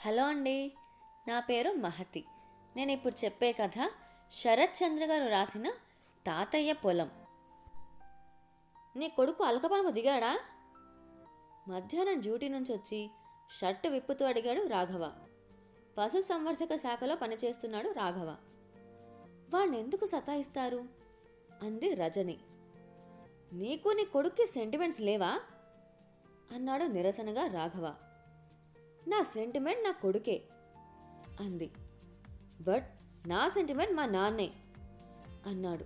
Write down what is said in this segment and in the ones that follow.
Hello అండి నా పేరు మహతి. నేను ఇప్పుడు చెప్పే కథ శరత్ చంద్ర గారు రాసిన తాతయ్య పొలం. నీ కొడుకు అలకపాము దిగాడా? మధ్యాహ్నం డ్యూటీ నుంచి వచ్చి షర్టు విప్పుతూ అడిగాడు రాఘవ. పశు సంవర్ధక శాఖలో పనిచేస్తున్నాడు రాఘవ. వాణ్ణెందుకు సతాయిస్తారు? అంది రజని. నీకు నీ కొడుక్కి సెంటిమెంట్స్ లేవా? అన్నాడు నిరసనగా రాఘవ. నా సెంటిమెంట్ నా కొడుకే అంది. బట్ నా సెంటిమెంట్ మా నాన్నే అన్నాడు.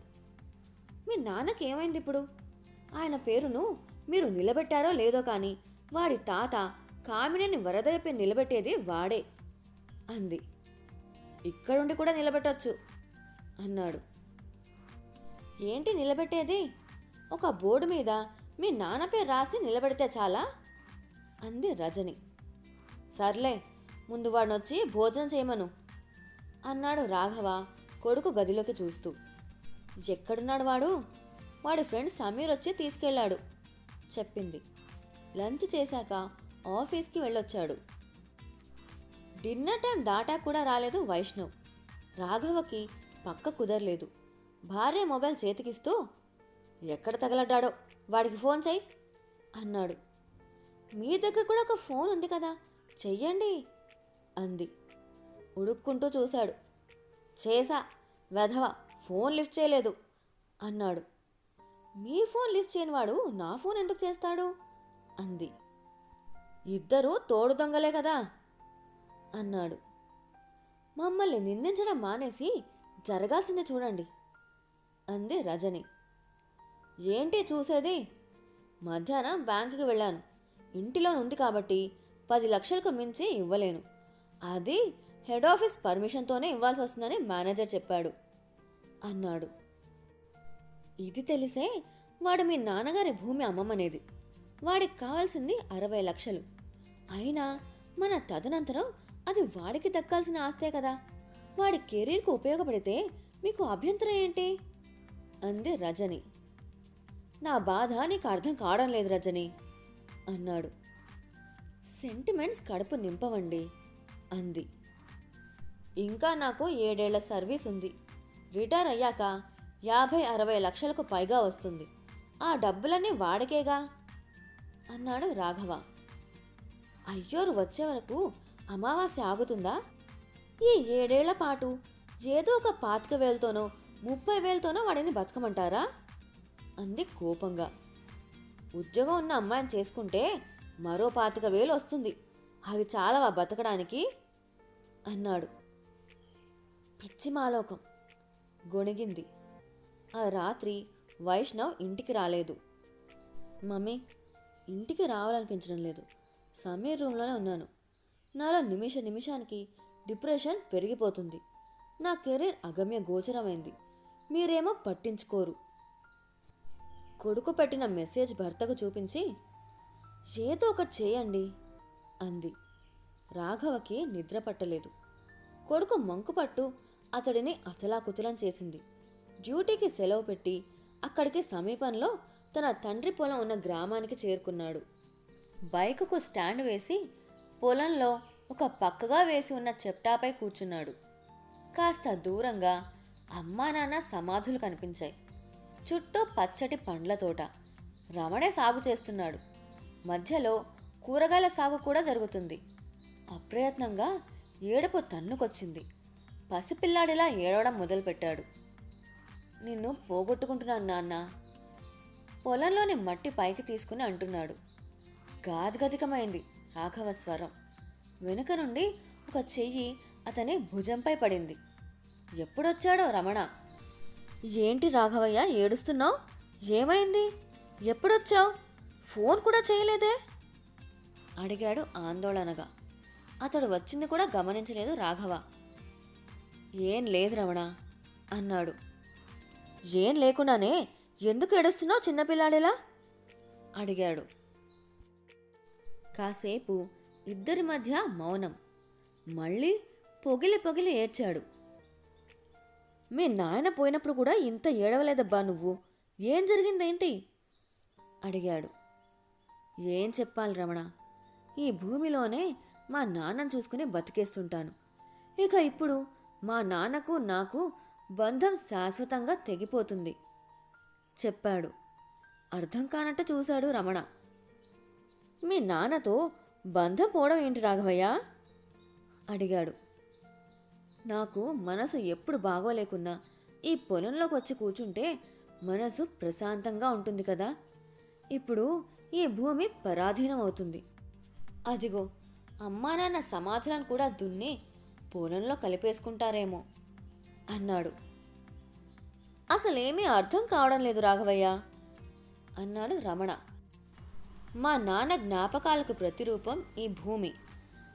మీ నాన్నకి ఏమైంది ఇప్పుడు? ఆయన పేరును మీరు నిలబెట్టారో లేదో కానీ వాడి తాత కామినేని వరదయపై నిలబెట్టేది వాడే అంది. ఇక్కడుండి కూడా నిలబెట్టొచ్చు అన్నాడు. ఏంటి నిలబెట్టేది? ఒక బోర్డు మీద మీ నాన్న పేరు రాసి నిలబెడితే చాలా అంది రజని. సర్లే ముందు వాడినొచ్చి భోజనం చేయమను అన్నాడు రాఘవ కొడుకు గదిలోకి చూస్తూ. ఎక్కడున్నాడు వాడు? వాడి ఫ్రెండ్ సమీర్ వచ్చి తీసుకెళ్ళాడు చెప్పింది. లంచ్ చేశాక ఆఫీస్కి వెళ్ళొచ్చాడు. డిన్నర్ టైం దాటా కూడా రాలేదు వైష్ణవ్. రాఘవకి పక్క కుదరలేదు. భార్య మొబైల్ చేతికిస్తూ ఎక్కడ తగలడ్డాడో? వాడికి ఫోన్ చెయ్యి అన్నాడు. మీ దగ్గర కూడా ఒక ఫోన్ ఉంది కదా? చెయ్యండి అంది. ఉడుక్కుంటూ చూశాడు. చేసా వెధవ ఫోన్ లిఫ్ట్ చేయలేదు అన్నాడు. మీ ఫోన్ లిఫ్ట్ చేయనివాడు నా ఫోన్ ఎందుకు చేస్తాడు? అంది. ఇద్దరూ తోడు దొంగలే కదా అన్నాడు. మమ్మల్ని నిందించడం మానేసి జరగాల్సింది చూడండి అంది రజని. ఏంటి చూసేది? మధ్యాహ్నం బ్యాంకుకి వెళ్ళాను. ఇంటిలోనుంది కాబట్టి పది లక్షలకు మించి ఇవ్వలేను. అది హెడ్ ఆఫీస్ పర్మిషన్తోనే ఇవ్వాల్సి వస్తుందని మేనేజర్ చెప్పాడు. అన్నాడు. ఇది తెలిసే వాడు మీ నాన్నగారి భూమి అమ్మమనేది. వాడికి కావాల్సింది అరవై లక్షలు. అయినా మన తదనంతరం అది వాడికి దక్కాల్సిన ఆస్తే కదా. వాడి కెరీర్కు ఉపయోగపడితే మీకు అభ్యంతరం ఏంటి? అంది రజని. నా బాధ నీకు అర్థం కావడం లేదు రజని అన్నాడు. సెంటిమెంట్స్ కడుపు నింపవండి అంది. ఇంకా నాకు ఏడేళ్ళ సర్వీస్ ఉంది. రిటైర్ అయ్యాక యాభై అరవై లక్షలకు పైగా వస్తుంది. ఆ డబ్బులన్నీ వాడికేగా? అన్నాడు రాఘవ. అయ్యోరు వచ్చే వరకు అమావాస్య ఆగుతుందా? ఈ ఏడేళ్ళ పాటు ఏదో ఒక పాతిక వేలతోనో ముప్పై వేలతోనో వాడిని బతకమంటారా? అంది కోపంగా. ఉద్యోగం ఉన్న అమ్మాయిని చేసుకుంటే మరో పాతిక వేలు వస్తుంది. అవి చాలవా బతకడానికి? అన్నాడు. పిచ్చి మాలోకం. గొణిగింది. ఆ రాత్రి వైష్ణవ్ ఇంటికి రాలేదు. మమ్మీ ఇంటికి రావాలనిపించడం లేదు. సమీర్ రూమ్లోనే ఉన్నాను. నాలో నిమిష నిమిషానికి డిప్రెషన్ పెరిగిపోతుంది. నా కెరీర్ అగమ్య గోచరమైంది. మీరేమో పట్టించుకోరు. కొడుకు పెట్టిన మెసేజ్ భర్తకు చూపించి ఏదో ఒకటి చేయండి అంది. రాఘవకి నిద్ర పట్టలేదు. కొడుకు మంకుపట్టు అతడిని అతలాకుతలం చేసింది. డ్యూటీకి సెలవు పెట్టి అక్కడికి సమీపంలో తన తండ్రి పొలం ఉన్న గ్రామానికి చేరుకున్నాడు. బైకుకు స్టాండ్ వేసి పొలంలో ఒక పక్కగా వేసి ఉన్న చెప్టాపై కూర్చున్నాడు. కాస్త దూరంగా అమ్మా నాన్న సమాధులు కనిపించాయి. చుట్టూ పచ్చటి పండ్ల తోట. రమణే సాగు చేస్తున్నాడు. మధ్యలో కూరగాయల సాగు కూడా జరుగుతుంది. అప్రయత్నంగా ఏడుపు తన్నుకొచ్చింది. పసిపిల్లాడిలా ఏడవడం మొదలుపెట్టాడు. నిన్ను పోగొట్టుకుంటున్నాను నాన్న పొలంలోని మట్టి పైకి తీసుకుని అంటున్నాడు. గాద్గదికమైంది రాఘవ స్వరం. వెనుక నుండి ఒక చెయ్యి అతని భుజంపై పడింది. ఎప్పుడొచ్చాడో రమణ? ఏంటి రాఘవయ్య ఏడుస్తున్నావు? ఏమైంది? ఎప్పుడొచ్చావు? ఫోన్ కూడా చేయలేదే? అడిగాడు ఆందోళనగా. అతడు వచ్చింది కూడా గమనించలేదు రాఘవ. ఏం లేదు రమణ అన్నాడు. ఏం లేకుండానే ఎందుకు ఏడుస్తున్నావు చిన్నపిల్లాడిలా అడిగాడు. కాసేపు ఇద్దరి మధ్య మౌనం. మళ్ళీ పొగిలి పొగిలి ఏడ్చాడు. మీ నాయన పోయినప్పుడు కూడా ఇంత ఏడవలేదబ్బా నువ్వు. ఏం జరిగిందేంటి? అడిగాడు. ఏం చెప్పాలి రమణ? ఈ భూమిలోనే మా నాన్నను చూసుకుని బతికేస్తుంటాను. ఇక ఇప్పుడు మా నాన్నకు నాకు బంధం శాశ్వతంగా తెగిపోతుంది చెప్పాడు. అర్థం కానట్టు చూశాడు రమణ. మీ నాన్నతో బంధం పోవడం ఏంటి రాఘవయ్య? అడిగాడు. నాకు మనసు ఎప్పుడు బాగోలేకున్నా ఈ పొలంలోకి వచ్చి కూర్చుంటే మనసు ప్రశాంతంగా ఉంటుంది కదా. ఇప్పుడు ఈ భూమి పరాధీనం అవుతుంది. అదిగో అమ్మా నాన్న సమాధులను కూడా దున్ని పొలంలో కలిపేసుకుంటారేమో అన్నాడు. అసలేమీ అర్థం కావడం లేదు రాఘవయ్య అన్నాడు రమణ. మా నాన్న జ్ఞాపకాలకు ప్రతిరూపం ఈ భూమి.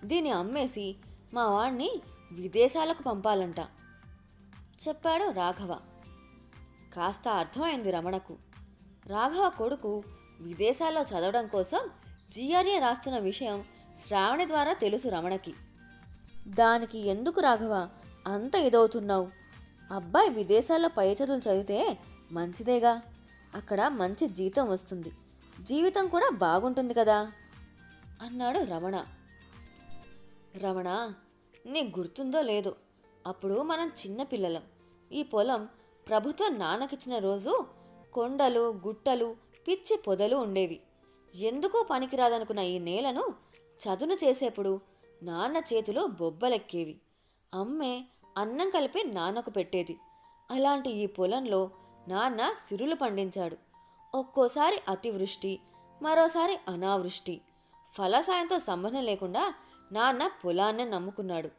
దీన్ని అమ్మేసి మా వాణ్ణి విదేశాలకు పంపాలంట చెప్పాడు రాఘవ. కాస్త అర్థమైంది రమణకు. రాఘవ కొడుకు విదేశాల్లో చదవడం కోసం జిఆర్ఏ రాస్తున్న విషయం శ్రావణి ద్వారా తెలుసు రమణకి. దానికి ఎందుకు రాఘవ అంత ఇదవుతున్నావు? అబ్బాయి విదేశాల్లో పై చదువులు చదివితే మంచిదేగా? అక్కడ మంచి జీతం వస్తుంది. జీవితం కూడా బాగుంటుంది కదా? అన్నాడు రమణ. రమణ నీకు గుర్తుందో లేదో? అప్పుడు మనం చిన్నపిల్లలం ఈ పొలం ప్రభుత్వం నాన్నకిచ్చిన రోజు కొండలు గుట్టలు పిచ్చి పొదలు ఉండేవి. ఎందుకో పనికిరాదనుకున్న ఈ నేలను చదును చేసేప్పుడు నాన్న చేతిలో బొబ్బలెక్కేవి. అమ్మే అన్నం కలిపి నాన్నకు పెట్టేది. అలాంటి ఈ పొలంలో నాన్న సిరులు పండించాడు. ఒక్కోసారి అతివృష్టి మరోసారి అనావృష్టి. ఫలసాయంతో సంబంధం లేకుండా నాన్న పొలాన్ని నమ్ముకున్నాడు.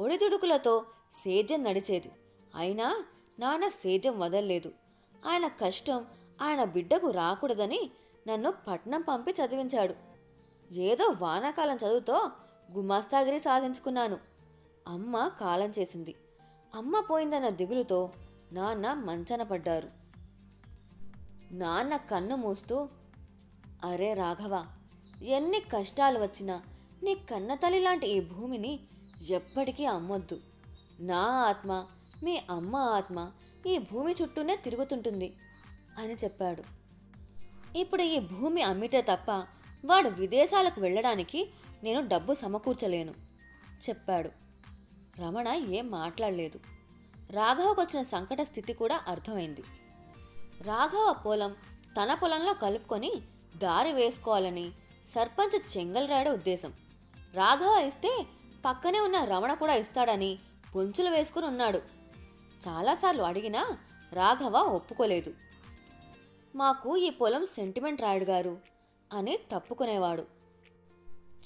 ఒడిదుడుకులతో సేద్యం నడిచేది. అయినా నాన్న సేద్యం వదల్లేదు. ఆయన కష్టం ఆయన బిడ్డకు రాకూడదని నన్ను పట్నం పంపి చదివించాడు. ఏదో వానాకాలం చదువుతో గుమాస్తాగిరి సాధించుకున్నాను. అమ్మ కాలం చేసింది. అమ్మ పోయిందన్న దిగులుతో నాన్న మంచన పడ్డారు. నాన్న కన్ను మూస్తూ అరే రాఘవ ఎన్ని కష్టాలు వచ్చినా నీ కన్నతల్లి లాంటి ఈ భూమిని ఎప్పటికీ అమ్మొద్దు. నా ఆత్మ మీ అమ్మ ఆత్మ ఈ భూమి చుట్టూనే తిరుగుతుంటుంది. అని చెప్పాడు. ఇప్పుడు ఈ భూమి అమ్మితే తప్ప వాడు విదేశాలకు వెళ్ళడానికి నేను డబ్బు సమకూర్చలేను చెప్పాడు. రమణ ఏం మాట్లాడలేదు. రాఘవకు వచ్చిన సంకట స్థితి కూడా అర్థమైంది. రాఘవ పొలం తన పొలంలో కలుపుకొని దారి వేసుకోవాలని సర్పంచ్ చెంగల్రాయుడు ఉద్దేశం. రాఘవ ఇస్తే పక్కనే ఉన్న రమణ కూడా ఇస్తాడని పొంచులు వేసుకుని ఉన్నాడు. చాలాసార్లు అడిగినా రాఘవ ఒప్పుకోలేదు. మాకు ఈ పొలం సెంటిమెంట్ రాయుడు గారు అని తప్పుకునేవాడు.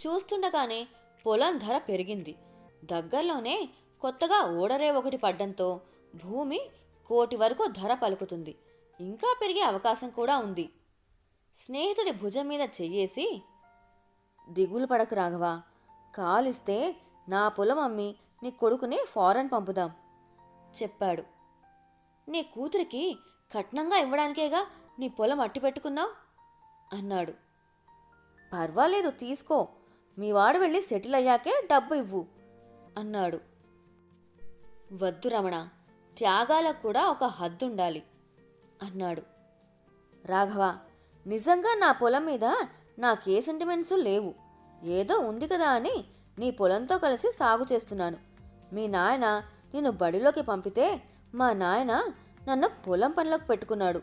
చూస్తుండగానే పొలం ధర పెరిగింది. దగ్గరలోనే కొత్తగా ఓడరే ఒకటి పడ్డంతో భూమి కోటి వరకు ధర పలుకుతుంది. ఇంకా పెరిగే అవకాశం కూడా ఉంది. స్నేహితుడి భుజం మీద చెయ్యేసి దిగులు పడకు రాఘవా కాలిస్తే నా పొలం అమ్మి నీ కొడుకుని ఫారెన్ పంపుదాం చెప్పాడు. నీ కూతురికి కట్నంగా ఇవ్వడానికేగా నీ పొలం అట్టి పెట్టుకున్నావు? అన్నాడు. పర్వాలేదు తీసుకో. మీ వాడు వెళ్ళి సెటిల్ అయ్యాకే డబ్బు ఇవ్వు అన్నాడు. వద్దు రమణ త్యాగాలకు కూడా ఒక హద్దుండాలి అన్నాడు. రాఘవ నిజంగా నా పొలం మీద నాకే సెంటిమెంట్స్ లేవు. ఏదో ఉంది కదా అని నీ పొలంతో కలిసి సాగు చేస్తున్నాను. మీ నాయన నిన్ను బడిలోకి పంపితే మా నాయన నన్ను పొలం పనిలోకి పెట్టుకున్నాడు.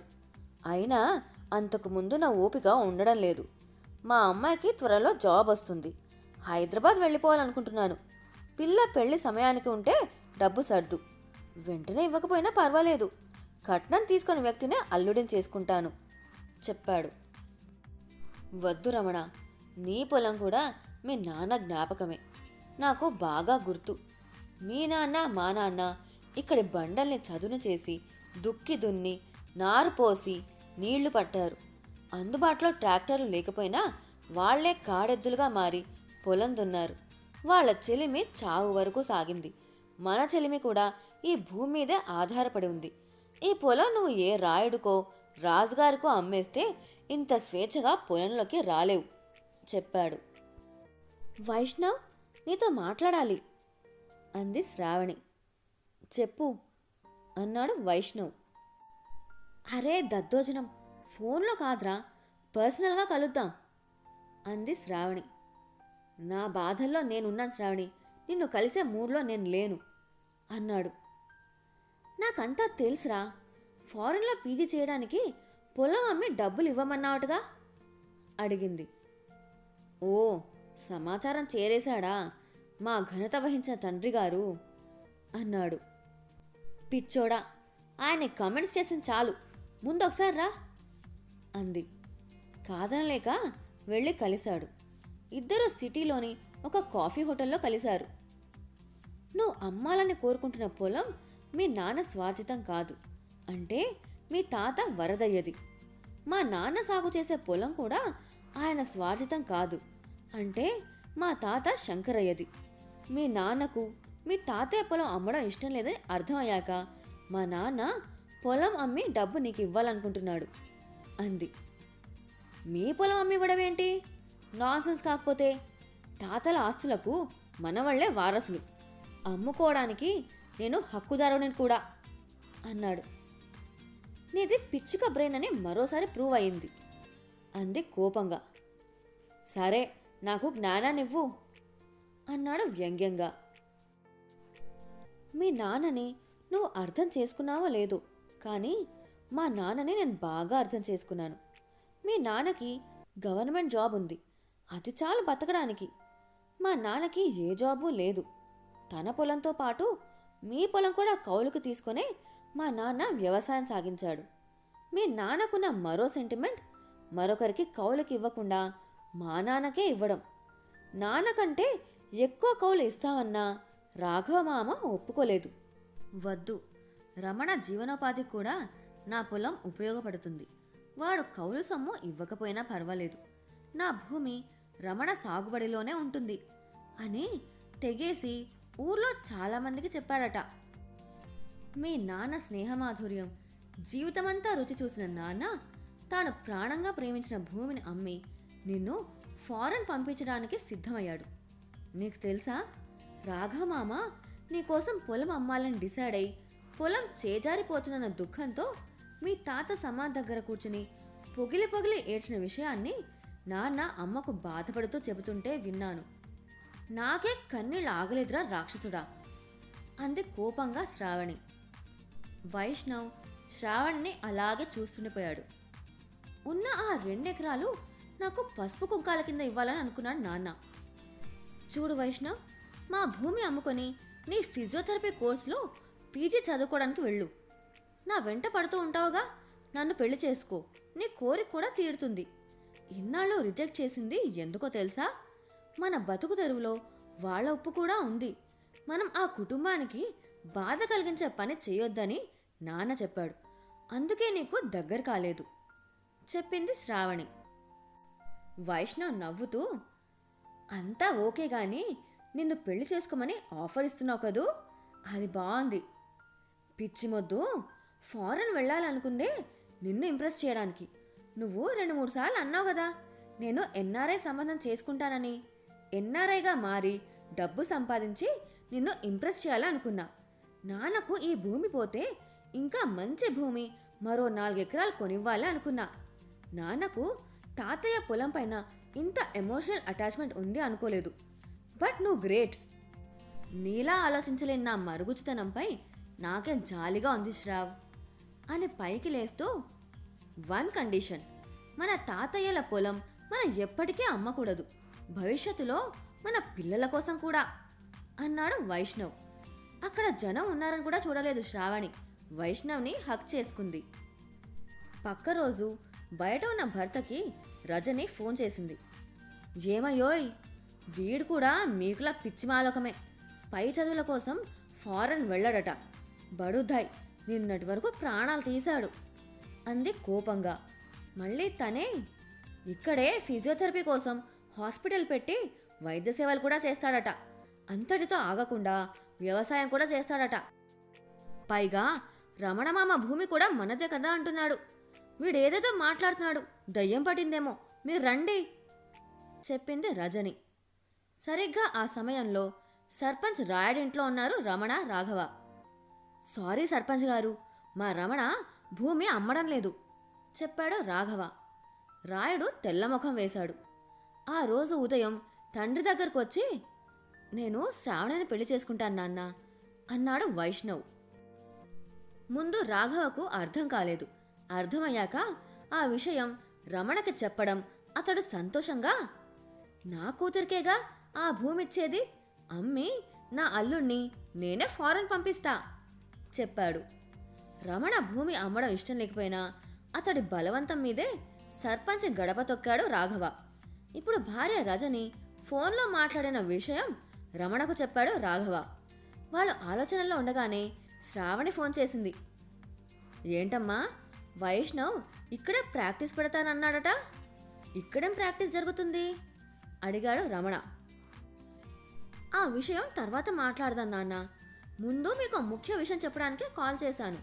అయినా అంతకు ముందు నా ఓపిక ఉండడం లేదు. మా అమ్మాయికి త్వరలో జాబ్ వస్తుంది. హైదరాబాద్ వెళ్ళిపోవాలనుకుంటున్నాను. పిల్ల పెళ్ళి సమయానికి ఉంటే డబ్బు సర్దు. వెంటనే ఇవ్వకపోయినా పర్వాలేదు. కట్నం తీసుకుని వ్యక్తినే అల్లుడిని చేసుకుంటాను చెప్పాడు. వద్దు రమణ నీ పొలం కూడా మీ నాన్న జ్ఞాపకమే. నాకు బాగా గుర్తు. మీ నాన్న మా నాన్న ఇక్కడి బండల్ని చదును చేసి దుక్కి దున్ని నారు పోసి నీళ్ళు పట్టారు. అందుబాటులో ట్రాక్టర్లు లేకపోయినా వాళ్ళే కాడెద్దులుగా మారి పొలం దున్నారు. వాళ్ళ చెలిమి చావు వరకు సాగింది. మన చెలిమి కూడా ఈ భూమి మీదే ఆధారపడి ఉంది. ఈ పొలం నువ్వు ఏ రాయుడుకో రాజుగారికో అమ్మేస్తే ఇంత స్వేచ్ఛగా పొలంలోకి రాలేవు చెప్పాడు. వైష్ణవ్ నీతో మాట్లాడాలి అంది శ్రావణి. చెప్పు అన్నాడు వైష్ణవ్. అరే దద్దోజనం ఫోన్లో కాదురా పర్సనల్గా కలుద్దాం అంది శ్రావణి. నా బాధల్లో నేనున్నాను శ్రావణి నిన్ను కలిసే మూడ్లో నేను లేను అన్నాడు. నాకంతా తెలుసురా ఫారెన్లో పీజీ చేయడానికి పొలం అమ్మి డబ్బులు ఇవ్వమన్నావుటగా? అడిగింది. ఓ సమాచారం చేరేశాడా మా ఘనత వహించిన తండ్రి గారు అన్నాడు. పిచ్చోడా ఆయన కమెంట్స్ చేసిన చాలు. ముందు ఒకసారి రా అంది. కాదనలేక వెళ్ళి కలిశాడు. ఇద్దరు సిటీలోని ఒక కాఫీ హోటల్లో కలిశారు. నువ్వు అమ్మాలని కోరుకుంటున్న పొలం మీ నాన్న స్వార్జితం కాదు. అంటే మీ తాత వరదయ్యది. మా నాన్న సాగు చేసే పొలం కూడా ఆయన స్వార్జితం కాదు. అంటే మా తాత శంకరయ్యది. మీ నాన్నకు మీ తాతయ్య పొలం అమ్మడం ఇష్టం లేదని అర్థమయ్యాక మా నాన్న పొలం అమ్మి డబ్బు నీకు ఇవ్వాలనుకుంటున్నాడు అంది. మీ పొలం అమ్మి ఇవ్వడం ఏంటి నాన్సెన్స్ కాకపోతే తాతల ఆస్తులకు మనవాళ్ళే వారసులు. అమ్ముకోవడానికి నేను హక్కుదారుని కూడా అన్నాడు. నీది పిచ్చుక బ్రెయిన్ అని మరోసారి ప్రూవ్ అయింది అంది కోపంగా. సరే నాకు జ్ఞానాన్నివ్వు అన్నాడు వ్యంగ్యంగా. మీ నాన్నని నువ్వు అర్థం చేసుకున్నావో లేదో కానీ మా నాన్నని నేను బాగా అర్థం చేసుకున్నాను. మీ నాన్నకి గవర్నమెంట్ జాబ్ ఉంది. అది చాలు బతకడానికి. మా నాన్నకి ఏ జాబు లేదు. తన పొలంతో పాటు మీ పొలం కూడా కౌలుకు తీసుకునే మా నాన్న వ్యవసాయం సాగించాడు. మీ నాన్నకున్న మరో సెంటిమెంట్ మరొకరికి కౌలుకి ఇవ్వకుండా మా నాన్నకే ఇవ్వడం. నాన్నకంటే ఎక్కువ కౌలు ఇస్తామన్నా రాఘవ మామ ఒప్పుకోలేదు. వద్దు. రమణ జీవనోపాధి కూడా నా పొలం ఉపయోగపడుతుంది. వాడు కౌలు సొమ్ము ఇవ్వకపోయినా పర్వాలేదు. నా భూమి రమణ సాగుబడిలోనే ఉంటుంది అని తెగేసి ఊర్లో చాలామందికి చెప్పాడట. మీ నాన్న స్నేహమాధుర్యం జీవితమంతా రుచి చూసిన నాన్న తాను ప్రాణంగా ప్రేమించిన భూమిని అమ్మి నిన్ను ఫారెన్ పంపించడానికి సిద్ధమయ్యాడు. నీకు తెలుసా? రాఘమామ నీకోసం పొలం అమ్మాలని డిసైడ్ అయి పొలం చేజారిపోతున్న దుఃఖంతో మీ తాత సమాధి దగ్గర కూర్చుని పొగిలి పొగిలి ఏడ్చిన విషయాన్ని నాన్న అమ్మకు బాధపడుతూ చెబుతుంటే విన్నాను. నాకే కన్నీళ్ళు ఆగలేదురా రాక్షసుడా అంది కోపంగా శ్రావణి. వైష్ణవ్ శ్రావణ్ని అలాగే చూస్తుండిపోయాడు ఉన్న ఆ రెండెకరాలు నాకు పసుపు కుంకాల కింద ఇవ్వాలని అనుకున్నాడు నాన్న. చూడు వైష్ణవ్ మా భూమి అమ్ముకొని నీ ఫిజియోథెరపీ కోర్సులో పీజీ చదువుకోవడానికి వెళ్ళు. నా వెంట పడుతూ ఉంటావుగా? నన్ను పెళ్ళి చేసుకో. నీ కోరిక కూడా తీరుతుంది. ఇన్నాళ్ళు రిజెక్ట్ చేసింది ఎందుకో తెలుసా? మన బతుకు తెరువులో వాళ్ళ ఉప్పు కూడా ఉంది. మనం ఆ కుటుంబానికి బాధ కలిగించే పని చేయొద్దని నాన్న చెప్పాడు. అందుకే నీకు దగ్గర కాలేదు. చెప్పింది శ్రావణి. వైష్ణవ్ నవ్వుతూ అంతా ఓకే గాని నిన్ను పెళ్ళి చేసుకోమని ఆఫర్ ఇస్తున్నావు కదూ? అది బాగుంది పిచ్చి మొద్దు. ఫారెన్ వెళ్ళాలనుకుందే నిన్ను ఇంప్రెస్ చేయడానికి. నువ్వు రెండు మూడు సార్లు అన్నావు కదా నేను ఎన్ఆర్ఐ సంబంధం చేసుకుంటానని. ఎన్ఆర్ఐగా మారి డబ్బు సంపాదించి నిన్ను ఇంప్రెస్ చేయాలనుకున్నా. నాన్నకు ఈ భూమి పోతే ఇంకా మంచి భూమి మరో నాలుగు ఎకరాలు కొనివ్వాలి అనుకున్నా. నాన్నకు తాతయ్య పొలం పైన ఇంత ఎమోషనల్ అటాచ్మెంట్ ఉంది అనుకోలేదు. బట్ నువ్వు గ్రేట్. నీలా ఆలోచించలేని నా మరుగుచితనంపై నాకేం జాలిగా ఉంది శ్రావ్ అని పైకి లేస్తూ వన్ కండిషన్ మన తాతయ్యల పొలం మనం ఎప్పటికీ అమ్మకూడదు. భవిష్యత్తులో మన పిల్లల కోసం కూడా అన్నాడు వైష్ణవ్. అక్కడ జనం ఉన్నారని కూడా చూడలేదు శ్రావణి. వైష్ణవ్ని హక్ చేసుకుంది. పక్క రోజు బయట ఉన్న భర్తకి రజని ఫోన్ చేసింది. ఏమయ్యోయ్ వీడు కూడా మీకులా పిచ్చిమాలకమే. పై చదువుల కోసం ఫారెన్ వెళ్ళడట. బడుద్దాయ్. నిన్నటి వరకు ప్రాణాలు తీశాడు. అంది కోపంగా. మళ్ళీ తనే ఇక్కడే ఫిజియోథెరపీ కోసం హాస్పిటల్ పెట్టి వైద్య సేవలు కూడా చేస్తాడట. అంతటితో ఆగకుండా వ్యవసాయం కూడా చేస్తాడట. పైగా రమణమామ భూమి కూడా మనదే కదా అంటున్నాడు. వీడేదేదో మాట్లాడుతున్నాడు. దయ్యం పట్టిందేమో. మీరు రండి చెప్పింది రజని. సరిగ్గా ఆ సమయంలో సర్పంచ్ రాయడింట్లో ఉన్నారు రమణ రాఘవ. సారీ సర్పంచ్ గారు మా రమణ భూమి అమ్మడం లేదు చెప్పాడు రాఘవ. రాయుడు తెల్లముఖం వేశాడు. ఆ రోజు ఉదయం తండ్రి దగ్గరకు వచ్చి నేను శ్రావణిని పెళ్ళి చేసుకుంటాను నాన్న అన్నాడు వైష్ణవ్. ముందు రాఘవకు అర్థం కాలేదు. అర్థమయ్యాక ఆ విషయం రమణకి చెప్పడం అతడు సంతోషంగా నా కూతురికేగా ఆ భూమిచ్చేది? అమ్మి నా అల్లుణ్ణి నేనే ఫారెన్ పంపిస్తా చెప్పాడు. రమణ భూమి అమ్మడం ఇష్టం లేకపోయినా అతడి బలవంతం మీదే సర్పంచ్ గడప తొక్కాడు రాఘవ. ఇప్పుడు భార్య రజని ఫోన్లో మాట్లాడిన విషయం రమణకు చెప్పాడు రాఘవ. వాళ్ళు ఆలోచనల్లో ఉండగానే శ్రావణి ఫోన్ చేసింది. ఏంటమ్మా వైష్ణవ్ ఇక్కడే ప్రాక్టీస్ పెడతానన్నాడట. ఇక్కడేం ప్రాక్టీస్ జరుగుతుంది? అడిగాడు రమణ. ఆ విషయం తర్వాత మాట్లాడదాం నాన్న. ముందు మీకు ముఖ్య విషయం చెప్పడానికి కాల్ చేశాను.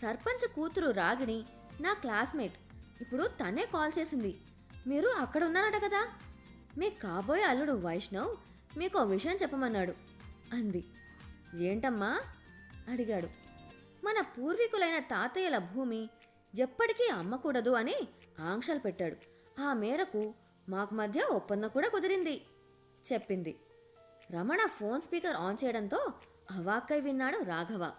సర్పంచ్ కూతురు రాగిణి నా క్లాస్మేట్. ఇప్పుడు తనే కాల్ చేసింది. మీరు అక్కడ ఉన్నారట కదా? మీ కాబోయే అల్లుడు వైష్ణవ్ మీకు విషయం చెప్పమన్నాడు. అంది. ఏంటమ్మా? అడిగాడు. మన పూర్వీకులైన తాతయ్యల భూమి ఎప్పటికీ అమ్మకూడదు అని ఆంక్షలు పెట్టాడు. ఆ మేరకు మాకు మధ్య ఒప్పందం కూడా కుదిరింది చెప్పింది. రమణ ఫోన్ స్పీకర్ ఆన్ చేయడంతో అవాక్కై విన్నాడు రాఘవ.